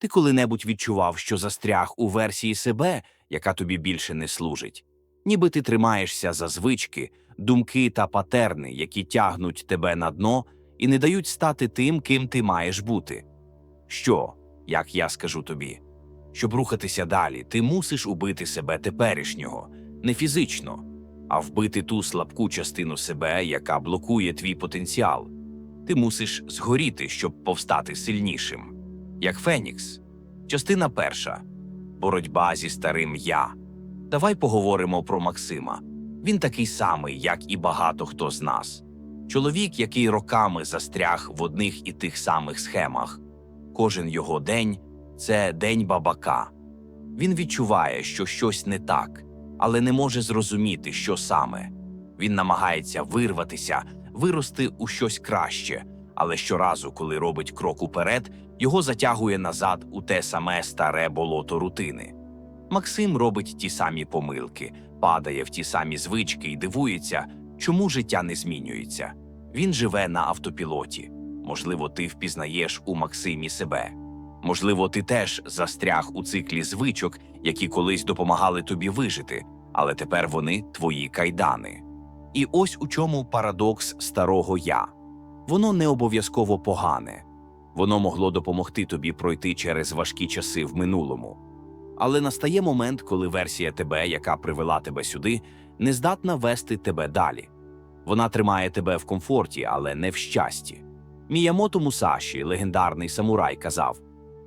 Ти коли-небудь відчував, що застряг у версії себе, яка тобі більше не служить, ніби ти тримаєшся за звички, думки та патерни, які тягнуть тебе на дно і не дають стати тим, ким ти маєш бути. Що, як я скажу тобі, щоб рухатися далі, ти мусиш убити себе теперішнього, не фізично, а вбити ту слабку частину себе, яка блокує твій потенціал. Ти мусиш згоріти, щоб повстати сильнішим. Як Фенікс. Частина перша боротьба зі старим я. Давай поговоримо про Максима. Він такий самий, як і багато хто з нас. Чоловік, який роками застряг в одних і тих самих схемах. Кожен його день це день бабака. Він відчуває, що щось не так, але не може зрозуміти, що саме. Він намагається вирватися, вирости у щось краще, але щоразу, коли робить крок уперед, його затягує назад у те саме старе болото рутини. Максим робить ті самі помилки, падає в ті самі звички і дивується, чому життя не змінюється. Він живе на автопілоті. Можливо, ти впізнаєш у Максимі себе. Можливо, ти теж застряг у циклі звичок, які колись допомагали тобі вижити, але тепер вони твої кайдани. І ось у чому парадокс старого я. Воно не обов'язково погане, воно могло допомогти тобі пройти через важкі часи в минулому. Але настає момент, коли версія тебе, яка привела тебе сюди, не здатна вести тебе далі. Вона тримає тебе в комфорті, але не в щасті. Міямото Мусаші, легендарний самурай, казав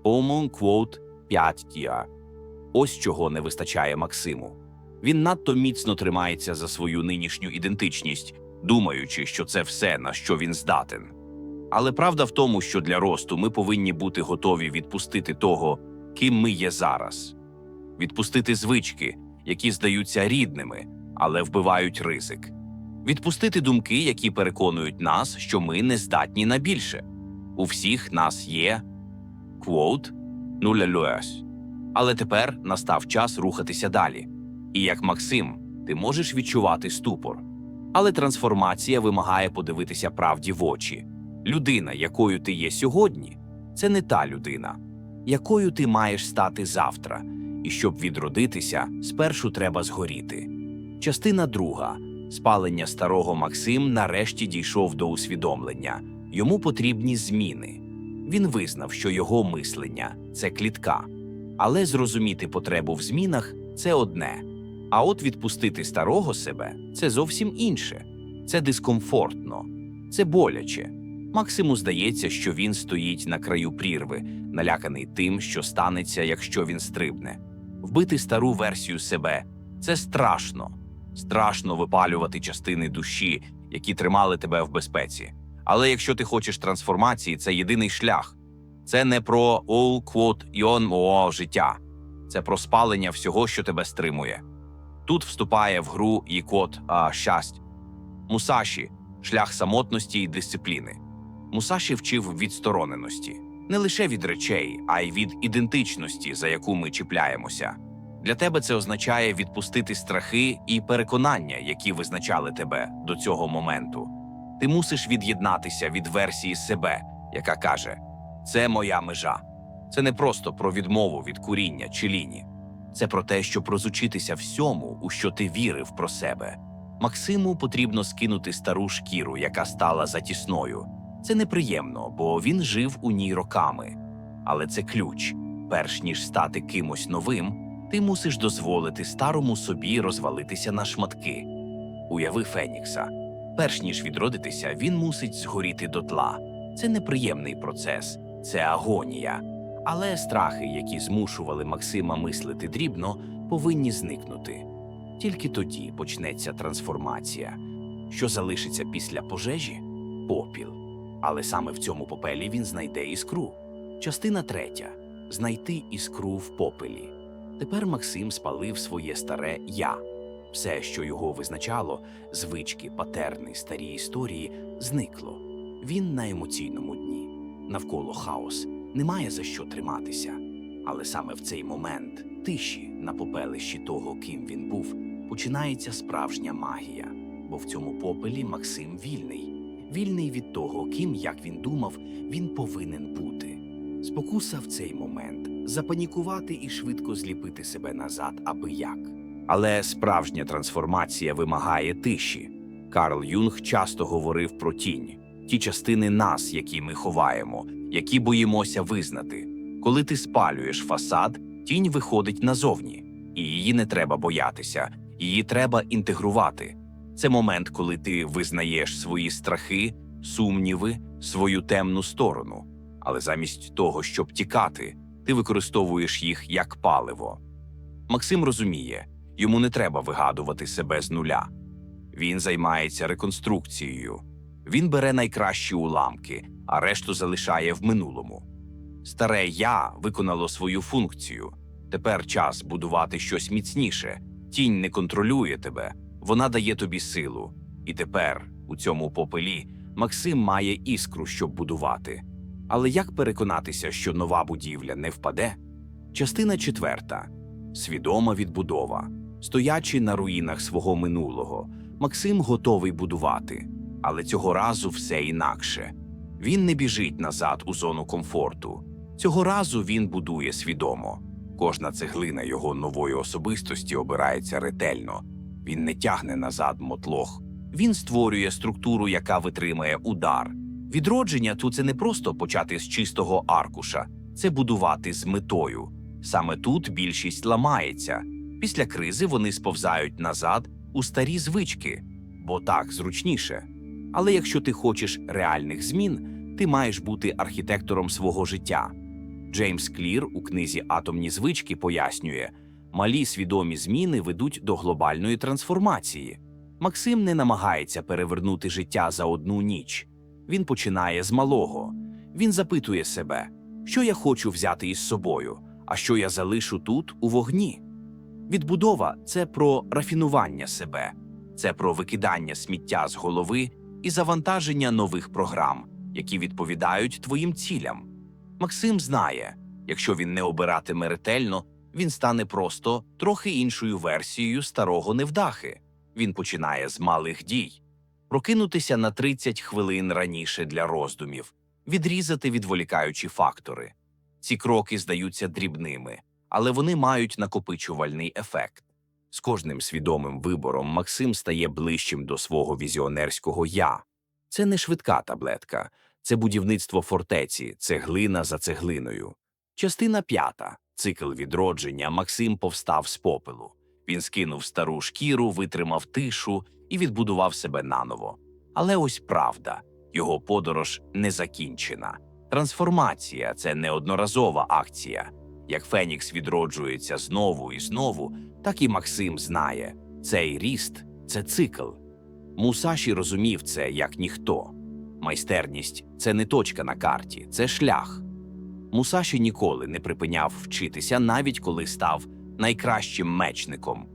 Омон квот 5 тіа. Ось чого не вистачає Максиму. Він надто міцно тримається за свою нинішню ідентичність, думаючи, що це все, на що він здатен. Але правда в тому, що для росту ми повинні бути готові відпустити того, ким ми є зараз, відпустити звички, які здаються рідними, але вбивають ризик, відпустити думки, які переконують нас, що ми не здатні на більше. У всіх нас є квот нулялюес. Але тепер настав час рухатися далі. І як Максим, ти можеш відчувати ступор. Але трансформація вимагає подивитися правді в очі. Людина, якою ти є сьогодні, це не та людина, якою ти маєш стати завтра. І щоб відродитися, спершу треба згоріти. Частина друга спалення старого Максим нарешті дійшов до усвідомлення. Йому потрібні зміни. Він визнав, що його мислення це клітка. Але зрозуміти потребу в змінах це одне. А от відпустити старого себе це зовсім інше. Це дискомфортно, це боляче. Максиму здається, що він стоїть на краю прірви, наляканий тим, що станеться, якщо він стрибне. Вбити стару версію себе це страшно. Страшно випалювати частини душі, які тримали тебе в безпеці. Але якщо ти хочеш трансформації, це єдиний шлях. Це не про all quote ion о життя, це про спалення всього, що тебе стримує. Тут вступає в гру і код а, щастя. Мусаші шлях самотності і дисципліни. Мусаші вчив відстороненості не лише від речей, а й від ідентичності, за яку ми чіпляємося. Для тебе це означає відпустити страхи і переконання, які визначали тебе до цього моменту. Ти мусиш від'єднатися від версії себе, яка каже: це моя межа. Це не просто про відмову від куріння чи ліні. Це про те, щоб розучитися всьому, у що ти вірив про себе. Максиму потрібно скинути стару шкіру, яка стала затісною. Це неприємно, бо він жив у ній роками. Але це ключ. Перш ніж стати кимось новим, ти мусиш дозволити старому собі розвалитися на шматки. Уяви Фенікса. Перш ніж відродитися, він мусить згоріти дотла. Це неприємний процес, це агонія. Але страхи, які змушували Максима мислити дрібно, повинні зникнути. Тільки тоді почнеться трансформація. Що залишиться після пожежі? Попіл. Але саме в цьому попелі він знайде іскру. Частина третя знайти іскру в попелі. Тепер Максим спалив своє старе я. Все, що його визначало, звички, патерни, старі історії, зникло. Він на емоційному дні. Навколо хаос, немає за що триматися. Але саме в цей момент тиші на попелищі того, ким він був, починається справжня магія. Бо в цьому попелі Максим вільний, вільний від того, ким, як він думав, він повинен бути. Спокуса в цей момент запанікувати і швидко зліпити себе назад, аби як. Але справжня трансформація вимагає тиші. Карл Юнг часто говорив про тінь, ті частини нас, які ми ховаємо, які боїмося визнати. Коли ти спалюєш фасад, тінь виходить назовні, і її не треба боятися, її треба інтегрувати. Це момент, коли ти визнаєш свої страхи, сумніви, свою темну сторону. Але замість того, щоб тікати, ти використовуєш їх як паливо. Максим розуміє, йому не треба вигадувати себе з нуля. Він займається реконструкцією. Він бере найкращі уламки, а решту залишає в минулому. Старе я виконало свою функцію. Тепер час будувати щось міцніше. Тінь не контролює тебе, вона дає тобі силу. І тепер, у цьому попелі, Максим має іскру, щоб будувати. Але як переконатися, що нова будівля не впаде? Частина четверта свідома відбудова. Стоячи на руїнах свого минулого, Максим готовий будувати, але цього разу все інакше. Він не біжить назад у зону комфорту. Цього разу він будує свідомо. Кожна цеглина його нової особистості обирається ретельно. Він не тягне назад мотлох. Він створює структуру, яка витримає удар. Відродження тут це не просто почати з чистого аркуша, це будувати з метою. Саме тут більшість ламається. Після кризи вони сповзають назад у старі звички, бо так зручніше. Але якщо ти хочеш реальних змін, ти маєш бути архітектором свого життя. Джеймс Клір у книзі Атомні звички пояснює, малі свідомі зміни ведуть до глобальної трансформації. Максим не намагається перевернути життя за одну ніч. Він починає з малого. Він запитує себе, що я хочу взяти із собою, а що я залишу тут у вогні. Відбудова це про рафінування себе, це про викидання сміття з голови і завантаження нових програм, які відповідають твоїм цілям. Максим знає, якщо він не обиратиме ретельно, він стане просто трохи іншою версією старого невдахи. Він починає з малих дій, прокинутися на 30 хвилин раніше для роздумів, відрізати відволікаючі фактори. Ці кроки здаються дрібними, але вони мають накопичувальний ефект. З кожним свідомим вибором Максим стає ближчим до свого візіонерського я. Це не швидка таблетка, це будівництво фортеці, цеглина за цеглиною. Частина п'ята. Цикл відродження Максим повстав з попелу. Він скинув стару шкіру, витримав тишу і відбудував себе наново. Але ось правда його подорож не закінчена. Трансформація це неодноразова акція. Як Фенікс відроджується знову і знову, так і Максим знає цей ріст це цикл. Мусаші розумів це як ніхто. Майстерність це не точка на карті, це шлях. Мусаші ніколи не припиняв вчитися, навіть коли став найкращим мечником.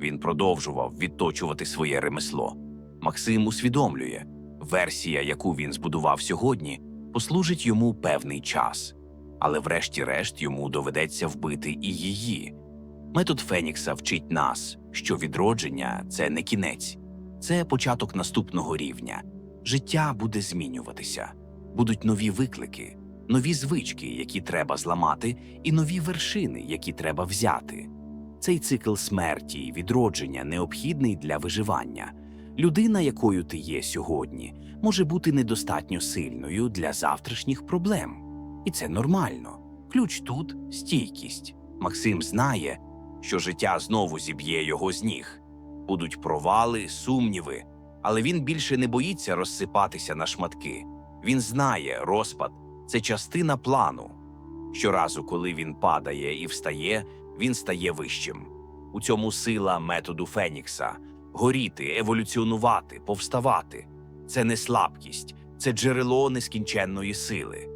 Він продовжував відточувати своє ремесло. Максим усвідомлює, версія, яку він збудував сьогодні, послужить йому певний час, але врешті-решт йому доведеться вбити і її. Метод Фенікса вчить нас, що відродження це не кінець, це початок наступного рівня. Життя буде змінюватися, будуть нові виклики, нові звички, які треба зламати, і нові вершини, які треба взяти. Цей цикл смерті і відродження необхідний для виживання. Людина, якою ти є сьогодні, може бути недостатньо сильною для завтрашніх проблем. І це нормально. Ключ тут стійкість. Максим знає, що життя знову зіб'є його з ніг. Будуть провали, сумніви, але він більше не боїться розсипатися на шматки. Він знає, розпад це частина плану. Щоразу, коли він падає і встає, він стає вищим. У цьому сила методу Фенікса горіти, еволюціонувати, повставати. Це не слабкість, це джерело нескінченної сили.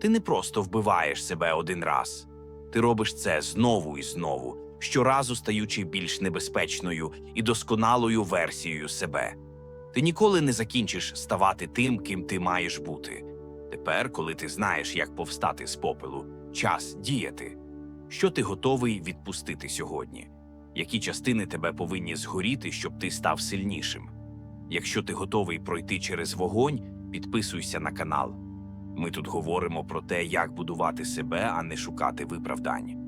Ти не просто вбиваєш себе один раз, ти робиш це знову і знову, щоразу стаючи більш небезпечною і досконалою версією себе. Ти ніколи не закінчиш ставати тим, ким ти маєш бути. Тепер, коли ти знаєш, як повстати з попелу, час діяти. Що ти готовий відпустити сьогодні? Які частини тебе повинні згоріти, щоб ти став сильнішим? Якщо ти готовий пройти через вогонь, підписуйся на канал. Ми тут говоримо про те, як будувати себе, а не шукати виправдань.